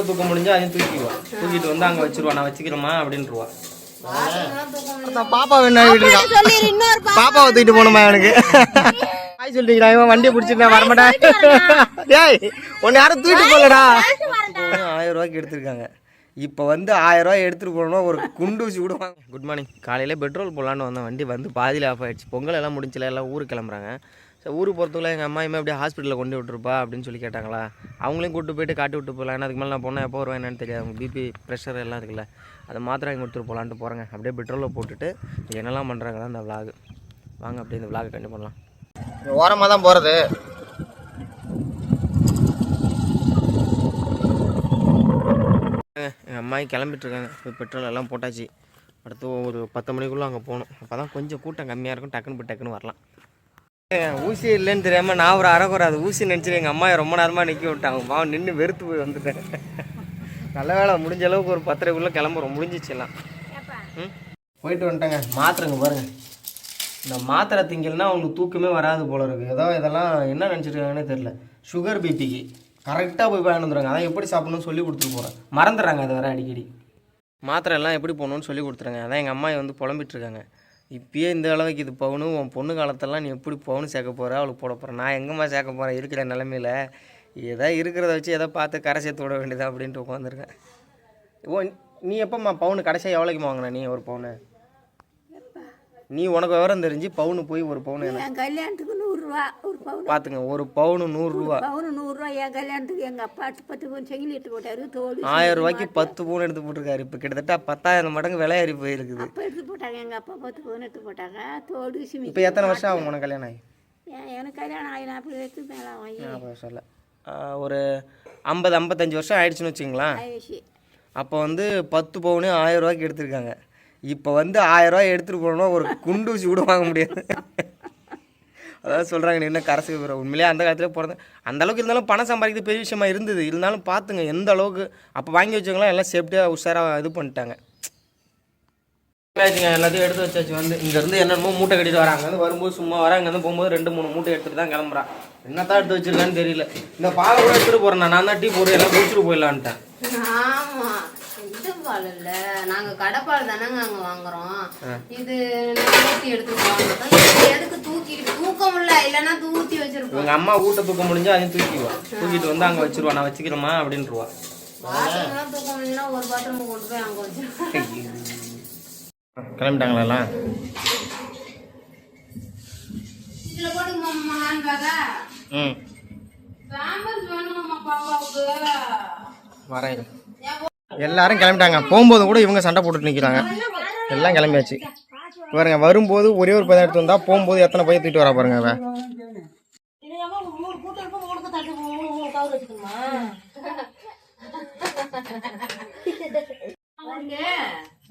மூட்டை தூக்க முடிஞ்சா அதையும் தூக்கிடுவா. தூக்கிட்டு வந்து அங்கே வச்சிருவா. நான் வச்சுக்கிறேம்மா அப்படின்ட்டுருவா பாப்பா வேணா சொல்லிடு இன்னொரு பா- பாப்பாவை தூக்கிட்டு போகணுமா எனக்கு ஹாய் சொல்லிட்டீங்களா இவன் வண்டியை பிடிச்சிட்டு நான் வரமாட்டேன். டேய் உன்னை யாரும் தூக்கிட்டு போகலடா. ஆயிரம் ரூபாய்க்கு எடுத்திருக்காங்க. இப்போ வந்து ஆயிரம் ரூபாய் எடுத்துகிட்டு போகணும்னா ஒரு குண்டு ஊசி கூட வாங்க. குட் மார்னிங் காலையில் பெட்ரோல் போடலான்னு வந்தேன். வண்டி வந்து பாதியில் ஆஃப் ஆயிடுச்சு. பொங்கல் எல்லாம் முடிஞ்சல எல்லாம் ஊருக்கு கிளம்புறாங்க. ஸோ ஊருக்கு போகிறதுக்குள்ள எங்கள் அம்மா இம்மா அப்படியே ஹாஸ்பிட்டலில் கொண்டு விட்டுருப்பா அப்படின்னு சொல்லி கேட்டாங்களா? அவங்களையும் கூட்டு போயிட்டு காட்டி விட்டு போகலாம். ஏன்னா அதுக்கு மேலே நான் போனால் எப்போ வருவேன் என்னன்னு தெரியாது. அவங்க பிபி ப்ரெஷர் எல்லாம் இருக்குல்ல அதை மாத்திரம் வாங்கி கொடுத்துட்டு போகலான்ட்டு போகிறேங்க அப்படியே பெட்ரோலில் போட்டுட்டு என்னெல்லாம் பண்ணுறாங்க தான் இந்த விலாகு வாங்க அப்படியே இந்த விலாகை கண்டிப்பாக பண்ணலாம். ஓரமாக தான் போகிறது எங்கள் அம்மாயி கிளம்பிட்டு இருக்காங்க. இப்போ பெட்ரோல் எல்லாம் போட்டாச்சு. அடுத்து ஒரு பத்து மணிக்குள்ளே அங்கே போகணும். அப்போ தான் கொஞ்சம் கூட்டம் கம்மியாக இருக்கும். டக்குன்னு போய் டக்குன்னு வரலாம். ஊசி இல்லைன்னு தெரியாமல் நான் ஒரு அரைக்குறை அது ஊசி நினச்சிட்டு எங்கள் அம்மாயை ரொம்ப நேரமாக நிற்க விட்டாங்க பாவம் நின்று வெறுத்து போய் வந்துட்டேன். நல்ல வேலை முடிஞ்ச அளவுக்கு ஒரு பத்தரைக்குள்ளே கிளம்புறோம். முடிஞ்சிச்சு எல்லாம். ம்? போயிட்டு வந்துட்டேங்க. மாத்திரைங்க பாருங்க. இந்த மாத்திரை திங்கல்னா அவங்களுக்கு தூக்கமே வராது போல இருக்கு. ஏதோ இதெல்லாம் என்ன நினச்சிருக்காங்கன்னே தெரில சுகர் பிபிக்கு கரெக்டாக போய் வாங்கிட்டு வந்துடுறாங்க. அதான் எப்படி சாப்பிடணும்னு சொல்லி கொடுத்துட்டு போகிறேன் மறந்துடுறாங்க அது வேற அடிக்கடி. மாத்திரை எல்லாம் எப்படி போகணும்னு சொல்லி கொடுத்துருங்க அதான் எங்கள் அம்மா வந்து புலம்பிட்டு இருக்காங்க. இப்பயே இந்த அளவுக்கு இது பவுனு உன் பொண்ணு காலத்தெல்லாம் நீ எப்படி பவுனு சேர்க்க போகிற அவளுக்கு போட போகிறேன் நான் எங்கம்மா சேர்க்க போகிறேன் இருக்கிற நிலமையில ஏதோ இருக்கிறத வச்சு எதோ பார்த்து கரை சேர்த்து விட வேண்டியதா அப்படின்ட்டு உட்காந்துருக்கேன். ஓ நீ எப்போம்மா பவுனு கடைசியாக எவ்வளோக்குமா வாங்கின? நீ ஒரு பவுனு. நீ உனக்கு விவரம் தெரிஞ்சு பவுனு போய் ஒரு பவுனு என் கல்யாணத்துக்கு நூறுரூவா ஒரு பவுன். பார்த்துங்க ஒரு பவுனு நூறுரூவா பவுன் நூறுரூவா என் கல்யாணத்துக்கு எங்கள் அப்பா பத்து பவுன் செங்கிலி எடுத்து போட்டாரு தோடு ஆயிரம் ரூபாய்க்கு பத்து பவுன் எடுத்து போட்டிருக்காரு. இப்போ கிட்டத்தட்ட பத்தாயிரம் மடங்கு விலை ஏறி போயிருக்குது. அப்போ எடுத்து போட்டாங்க எங்கள் அப்பா பத்து பவுன் எடுத்து போட்டாங்க தோடு சிமி இப்போ எத்தனை வருஷம் ஆகும் உனக்கு கல்யாணம் ஆகி? எனக்கு கல்யாணம் ஆகி நாற்பது வயசுக்கு மேலே ஆகி ஞாபகம் வருஷம் இல்லை. ஒரு ஐம்பது ஐம்பத்தஞ்சு வருஷம் ஆயிடுச்சுன்னு வச்சுங்களேன் ஆயிடுச்சு. அப்போ வந்து பத்து பவுனு ஆயிரம் ரூபாய்க்கு எடுத்திருக்காங்க. இப்போ வந்து ஆயிரம் ரூபாய் எடுத்துகிட்டு போகணும்னா ஒரு குண்டு ஊசி கூட வாங்க முடியாது. அதாவது சொல்கிறாங்க நீ என்ன கரசு உண்மையிலேயே அந்த காலத்தில் பிறந்த அந்த அளவுக்கு இருந்தாலும் பணம் சம்பாதிக்கிறது பெரிய விஷயமா இருந்தது. இருந்தாலும் பார்த்துங்க எந்த அளவுக்கு அப்போ வாங்கி வச்சவங்களாம் எல்லாம் சேஃப்டியாக உஷாராக இது பண்ணிட்டாங்க. எல்லாத்தையும் எடுத்து வச்சாச்சு. வந்து இங்கேருந்து என்னென்னமோ மூட்டை கட்டிட்டு வராங்க. வந்து வரும்போது சும்மா வர இங்கேருந்து போகும்போது ரெண்டு மூணு மூட்டை எடுத்துட்டு தான் கிளம்புறான் என்னத்தான் எடுத்து வச்சிருக்கான்னு தெரியல. இந்த பாலை கூட எடுத்துகிட்டு போகிறேன் நான். தான் டீ போட்டு எல்லாம் குடிச்சிட்டு போயிடலான்ட்டேன். ஆமா. இது பால் இல்ல நாங்க கடைப்பால் தானங்க அங்க வாங்குறோம். இது ஊத்தி எடுத்துட்டு வாங்குறோம். எதுக்கு தூக்கி தூக்க முடியல. இல்லைன்னா தூத்தி வச்சிருப்போம். இவங்க அம்மா ஊட்ட தூக்க முடிஞ்சா அதையும் தூக்கிடுவா. தூக்கிட்டு வந்து அங்கே வச்சிருவா. நான் வச்சுக்கிறேம்மா அப்படின்ட்டுருவா பாத்ரூம்லாம் தூக்க ஒரு பாத்ரூம் கொண்டு போய் அங்க கிளம்பிட்டாங்களா எல்லாம் இதுல ம். பாப்பாவுக்கு. வரேன். எல்லாரும் கிளம்பிட்டாங்க. போகும்போது கூட இவங்க சண்டை போட்டுட்டு நிற்கிறாங்க எல்லாம் கிளம்பியாச்சு. பாருங்க வரும்போது ஒரே ஒரு பையன் எடுத்து வந்தா போகும்போது எத்தனை பையன் தூக்கிட்டு வரா பாருங்க அவ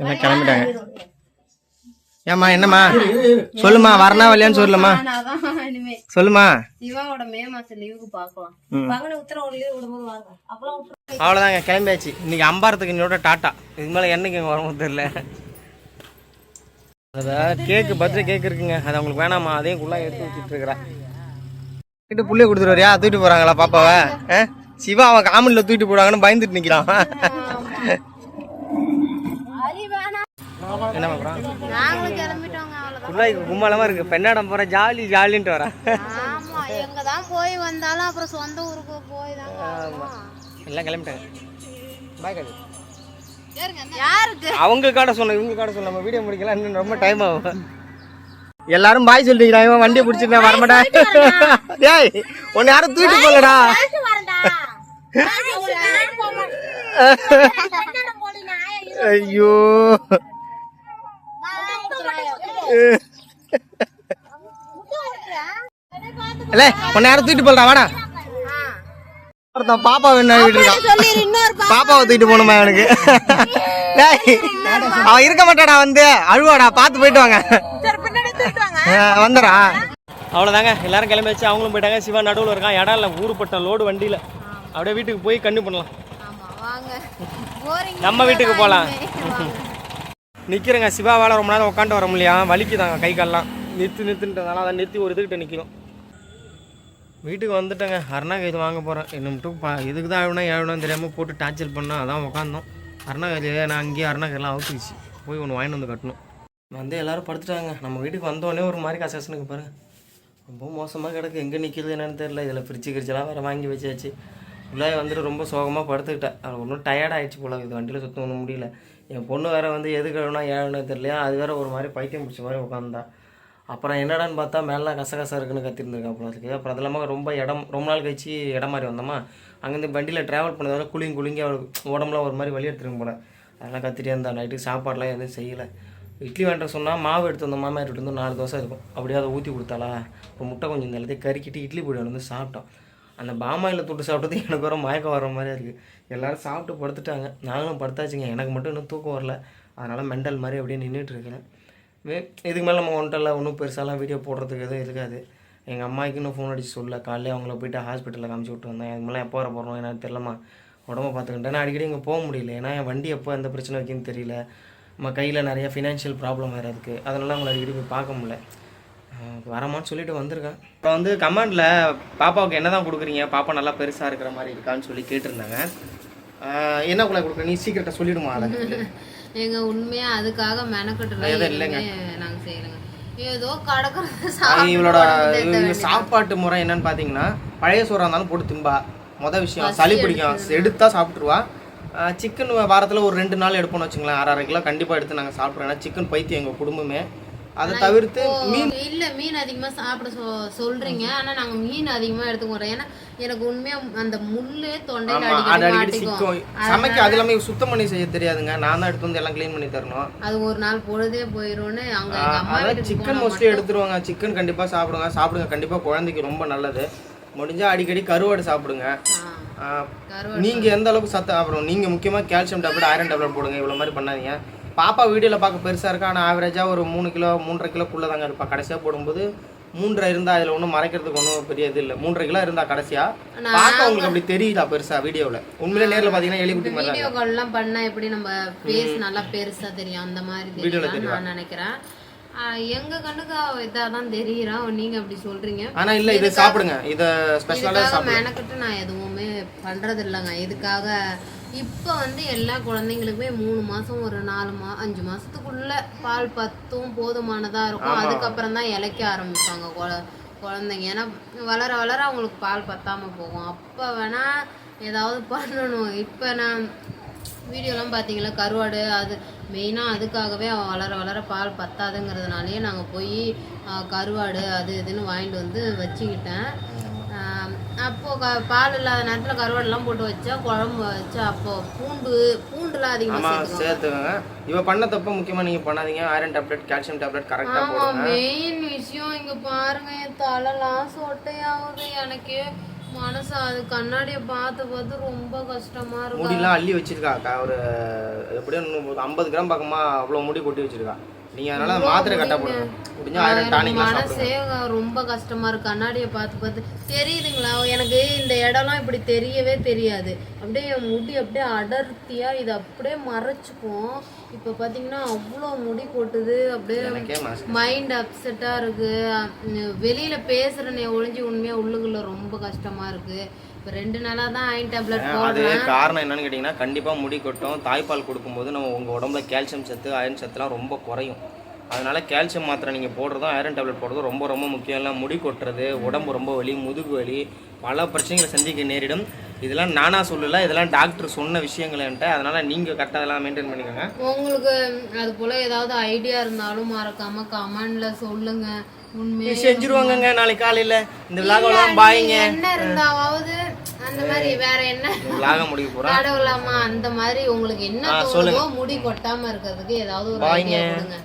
எல்லாம் கிளம்பிட்டாங்க. ஏம்மா என்னம்மா? சொல்லுமா வரணா வரலையான்னு இனிமே. சொல்லுமா சிவாவோட மே மாசம் லீவுக்கு பாக்கலாம் ம். பகல உத்தரவு லீவு விடும்போது வாங்க. அப்புறம் அவ்வளோதாங்க கிளம்பியாச்சு. இன்னைக்கு அம்பாரத்துக்கு இன்னோட டாட்டா. இதுக்கு மேலே என்னைக்கு வரவும் தெரியல. அதான் கேக்கு பர்த்டே கேக் இருக்குங்க. அது அவங்களுக்கு வேணாமா? அதையும் குள்ளா எடுத்து வச்சுட்டு இருக்கிறா. கிட்ட புள்ளைய கொடுத்துட்டு வரியா? தூக்கிட்டு போறாங்களா பாப்பாவை? சிவா அவன் காமெடியில் தூக்கிட்டு போடுவாங்கன்னு பயந்துட்டு நிற்கிறான் என்ன பண்ணுறான் நாங்களும் கிளம்பிட்டோங்க அவ்வளவுதான். புள்ளாய்க்கு கும்மாலமாக இருக்கு. பெண்ணாடம் போகிற ஜாலி ஜாலின்ட்டு வரேன் ஆமா எங்க தான் போய் வந்தாலும் அப்புறம் சொந்த ஊருக்கு போய். எல்லாம் கிளம்பிட்டாங்க. பாய் காடு யாருக்கு? அவங்க காட சொன்ன இவங்க காட சொன்ன நம்ம வீடியோ முடிக்கலாம். இன்னும் ரொம்ப டைம் ஆகும். எல்லாரும் பாய் சொல்றீங்களா இவன் வண்டியை பிடிச்சிட்டு வரமாட்டா. ஏய் உன்னை யாரும் தூக்கிட்டு போலடா ஐயோ. இல்ல உன்னை யாரும் தூக்கிட்டு போலடா வாடா. ஒருத்தன் பாப்பா வேணா வீட்டு இருக்கான். சொல்லிடு இன்னொரு பா- பாப்பாவை தூக்கிட்டு போகணுமா டேய், அவன் இருக்க மாட்டாடா வந்து. அழுவாடா பார்த்து போயிட்டு வாங்க. வந்துடா. அவ்வளோதாங்க எல்லாரும் கிளம்பி வச்சு அவங்களும் போயிட்டாங்க. சிவா நடுவில் இருக்கான். இடம் இல்லை ஊருப்பட்ட லோடு வண்டியில். அப்படியே வீட்டுக்கு போய் கண்ணு பண்ணலாம். ஆமா வாங்க. போறீங்க. நம்ம வீட்டுக்கு போகலாம் நிற்கிறேங்க சிவாவால் ரொம்ப நேரம் உட்காந்து வர முடியல வலிக்குதாங்க கை கால்லாம். நிறுத்து நிறுத்துன்றதுனால அதை நிறுத்தி ஒரு இதுக்கிட்ட நிற்கிறோம் வீட்டுக்கு வந்துட்டேங்க. அருணாகேது வாங்க போகிறேன் இன்னும் பா இதுக்கு தான் ஆகணும் ஏழணும் தெரியாமல் போட்டு டார்ச்சர் பண்ணோம் அதான் உட்காந்தோம் அருணாகேது நான் அங்கேயே அருணாகேலாம் அவுத்துக்குச்சு போய் ஒன்று வாங்கிட்டு வந்து கட்டணும். வந்து எல்லோரும் படுத்துட்டாங்க. நம்ம வீட்டுக்கு வந்தோடனே ஒரு மாதிரி கசகசனுக்கு பாருங்கள் ரொம்ப மோசமாக கிடக்கு. எங்கே நிற்கிறது என்னென்னு தெரியல. இதில் ஃப்ரிட்ஜு கிரிச்செல்லாம் வேறு வாங்கி வச்சாச்சு. உள்ளே வந்துட்டு ரொம்ப சோகமாக படுத்துக்கிட்டேன். அது ஒன்றும் டயர்டாகிடுச்சு போல இது வண்டியில் சுத்தம் ஒன்றும் முடியல. என் பொண்ணு வேறு வந்து எது கழுவுனா ஏழுன்னு தெரியலையா? அது வேறு ஒரு மாதிரி பைத்தியம் பிடிச்ச மாதிரி உட்காந்தா அப்புறம் என்னடான்னு பார்த்தா மேலாம் கசகசா இருக்குன்னு கத்திருந்துருக்கா போல அதுக்கு அப்புறம் அது இல்லாமல் ரொம்ப இடம் ரொம்ப நாள் கழிச்சு இடம் மாதிரி வந்தோமா? அங்கேருந்து வண்டியில் ட்ராவல் பண்ணதால குளிங் குளிங்கி அவளுக்கு உடம்புலாம் ஒரு மாதிரி வழி எடுத்துருங்க போல. அதெல்லாம் கத்திட்டே இருந்தா. நைட்டுக்கு சாப்பாடுலாம் எதுவும் செய்யலை. இட்லி வேண்ட சொன்னால் மாவு எடுத்து வந்த மாமா எடுத்துகிட்டு வந்து நாலு தோசை இருக்கும். அப்படியே அதை ஊற்றி கொடுத்தாளா? ஒரு முட்டை கொஞ்சம் இந்த எல்லாத்தையும் கறிக்கிட்டு இட்லி பொடி வந்து சாப்பிட்டோம். அந்த பாமாயில் தொட்டு சாப்பிட்டது எனக்கு வர மயக்கம் வர மாதிரியே இருக்குது எல்லோரும் சாப்பிட்டு படுத்துட்டாங்க. நாங்களும் படுத்தாச்சுங்க. எனக்கு மட்டும் இன்னும் தூக்கம் வரல. அதனால் மெண்டல் மாதிரி அப்படியே நின்றுட்டுருக்கேன் இதுக்கு மேலே நம்ம ஒன்றில் ஒன்றும் பெருசாலாம் வீடியோ போடுறதுக்கு எதுவும் இருக்காது. எங்கள் அம்மாவுக்கு இன்னும் ஃபோன் அடிச்சு சொல்ல காலையில அவங்கள போயிட்டு ஹாஸ்பிட்டலில் காமிச்சு விட்டு வந்தேன். அதுக்கு மேலே எப்போ வர போகிறோம் எனக்கு தெரியலம்மா. உடம்ப பார்த்துக்கிட்டேன் அடிக்கடி இங்கே போக முடியல. ஏன்னா என் வண்டி எப்போ எந்த பிரச்சனை வைக்குன்னு தெரியல. நம்ம கையில் நிறைய ஃபினான்ஷியல் ப்ராப்ளம் வேறு இருக்குது அதனால் அவங்கள அடிக்கடி போய் பார்க்க முடியல. வரமான்னு சொல்லிட்டு வந்திருக்கேன். இப்போ வந்து கமெண்டில் பாப்பாவுக்கு என்ன தான் கொடுக்குறீங்க? பாப்பா நல்லா பெருசாக இருக்கிற மாதிரி இருக்கான்னு சொல்லி கேட்டிருந்தாங்க. என்ன கூட கொடுக்குற? நீ சீக்கிரட்டை சொல்லிடுமா அதை? எங்க உண்மையா அதுக்காக மெனக்கட்டுல எதுவும் இல்லைங்க. நாங்க செய்யறோங்க ஏதோ கடக்கிறது இவளோட சாப்பாட்டு முறை என்னன்னு பார்த்தீங்கன்னா பழைய சோறாக இருந்தாலும் போட்டு திம்பா மொதல் விஷயம் சளி பிடிக்கும். எடுத்தா சாப்பிட்ருவா சிக்கன் வாரத்தில் ஒரு ரெண்டு நாள் எடுப்போம்னு வச்சுங்களேன். அரை அரை கிலோ கண்டிப்பாக எடுத்து நாங்கள் சாப்பிட்றோம். ஏன்னா சிக்கன் பைத்தியம் எங்கள் குடும்பமே. அதை தவிர்த்து மீன் இல்ல மீன் அதிகமா சாப்பிட சொல்றீங்க. ஆனா நாங்க மீன் அதிகமா எடுத்துக்கிறோம் ஏன்னா எனக்கு உண்மையா அந்த முள்ளு தொண்டையில சிக்கும். சமைக்க அது எல்லாமே சுத்தம் பண்ணி செய்ய தெரியாதுங்க. நான் தான் எடுத்து வந்து எல்லாம் க்ளீன் பண்ணி தரணும். அது ஒரு நாள் பொழுதே போயிரும்னு அங்க அதான் சிக்கன் மோஸ்ட்லி எடுத்துருவாங்க. சிக்கன் கண்டிப்பாக சாப்பிடுங்க. சாப்பிடுங்க. கண்டிப்பாக குழந்தைக்கு ரொம்ப நல்லது. முடிஞ்சால் அடிக்கடி கருவாடு சாப்பிடுங்க. நீங்க எந்த அளவுக்கு சத்து அப்புறம் நீங்க முக்கியமா கால்சியம் டேப்லெட் ஐரன் டேப்லெட் போடுங்க. இவ்வளவு மாதிரி பண்ணாதீங்க. பாப்பா வீடியோல பார்க்க பெருசா இருக்கா? ஆனால் ஆவரேஜா ஒரு மூணு கிலோ மூன்றரை கிலோக்குள்ள தாங்க இருப்பா. கடைசியா போடும்போது மூன்றரை இருந்தா அதுல ஒன்றும் மறைக்கிறதுக்கு ஒன்றும் பெரிய இது இல்லை. மூன்றரை கிலோ இருந்தா கடைசியா. பார்க்க உங்களுக்கு அப்படி தெரியுதா பெருசா வீடியோவில் உண்மையிலே நேர்ல பாத்தீங்கன்னா எலிக்குட்டி மாதிரி தான் வீடியோ கால் எல்லாம் பண்ணா எப்படி நம்ம ஃபேஸ் நல்லா பெருசா தெரியும். அந்த மாதிரி வீடியோல தெரியும் நான் நினைக்கிறேன். எங்க கண்ணுக்கு அவ இதாதான் தெரியுறான் நீங்க அப்படி சொல்றீங்க. ஆனா இல்ல இதை சாப்பிடுங்க. இதை இதுக்காக மெனக்கிட்டு நான் எதுவுமே பண்றது இல்லைங்க இதுக்காக இப்போ வந்து எல்லா குழந்தைங்களுக்குமே மூணு மாசம் ஒரு நாலு மா அஞ்சு மாசத்துக்குள்ள பால் பத்தும் போதுமானதா இருக்கும். அதுக்கப்புறம் தான் இளைக்க ஆரம்பிப்பாங்க குழ- குழந்தைங்க. ஏன்னா வளர வளர அவங்களுக்கு பால் பத்தாம போகும். அப்போ வேணா ஏதாவது பண்ணணும். இப்போ நான் வீடியோலாம் பார்த்தீங்களா கருவாடு அது மெயினாக அதுக்காகவே அவன் வளர வளர பால் பத்தாதுங்கிறதுனாலயே நாங்கள் போய் கருவாடு அது இதுன்னு வாங்கிட்டு வந்து வச்சுக்கிட்டேன். அப்போ க பால் இல்லாத நேரத்தில் கருவாடெல்லாம் போட்டு வச்சா குழம்பு வச்சா அப்போ பூண்டு பூண்டுலாம் அதிகமாக சேர்த்துக்கோங்க சேர்த்துக்கோங்க. இவ பண்ண தப்ப முக்கியமா நீங்க பண்ணாதீங்க. ஐரன் டேப்லெட் கால்சியம் டேப்லெட் கரெக்டா ஆமா போடுங்க. மெயின் விஷயம் இங்க பாருங்க என் தலைலாம் சொட்டையாகுது. எனக்கே மனசு அது கண்ணாடியை பார்த்து பார்த்து ரொம்ப கஷ்டமா இருக்கு முடியெல்லாம் அள்ளி வச்சிருக்காக்கா ஒரு எப்படியும் ஐம்பது கிராம் பக்கமா அவ்வளோ முடி கொட்டி வச்சிருக்கா. நீங்க அதனால மாத்திரை கரெக்டாக போடுங்க முடிஞ்சா ஆயிரம் டானிக்லாம் மனசே ரொம்ப கஷ்டமா இருக்கு. கண்ணாடியை பார்த்து பார்த்து. தெரியுதுங்களா? எனக்கு இந்த இடம்லாம் இப்படி தெரியவே தெரியாது. அப்படியே முடி அப்படியே அடர்த்தியா இது அப்படியே மறைச்சுக்கும். இப்போ பார்த்தீங்கன்னா அவ்வளோ முடி கொட்டுது. அப்படியே மைண்ட் அப்செட்டா இருக்கு. வெளியில பேசுறேனே ஒழிஞ்சு உண்மையா உள்ளுக்குள்ள ரொம்ப கஷ்டமா இருக்கு. இப்போ ரெண்டு நாளா தான் அயன் டேப்லெட் அது காரணம் என்னன்னு கேட்டிங்கன்னா கண்டிப்பாக முடி கொட்டும் தாய்ப்பால் கொடுக்கும்போது நம்ம உங்கள் உடம்புல கால்சியம் சத்து அயன் சத்துலாம் ரொம்ப குறையும். அதனால கால்சியம் மாத்திரை நீங்கள் போடுறதும் ஐரன் டேப்லெட் போடுறதும் ரொம்ப ரொம்ப முக்கியம். இல்லை முடி கொட்டுறது உடம்பு ரொம்ப வலி முதுகு வலி பல பிரச்சனைகளை சந்திக்க நேரிடும். இதெல்லாம் நானா சொல்லல இதெல்லாம் டாக்டர் சொன்ன விஷயங்கள் என்கிட்ட. அதனால நீங்கள் கரெக்டாக அதெல்லாம் மெயின்டைன் பண்ணிக்கோங்க. உங்களுக்கு அது போல ஏதாவது ஐடியா இருந்தாலும் மறக்காம கமெண்ட்ல சொல்லுங்க. உண்மையா செஞ்சுருவாங்கங்க நாளைக்கு காலையில். இந்த விழாக்கெல்லாம் பாய்ங்க என்ன இருந்தாவது அந்த மாதிரி வேற என்ன? விழாக முடிக்க போகிறேன் கடவுளாமா அந்த மாதிரி உங்களுக்கு என்ன தோணுதோ முடி கொட்டாம இருக்கிறதுக்கு ஏதாவது ஒரு ஐடியா கொடுங்க.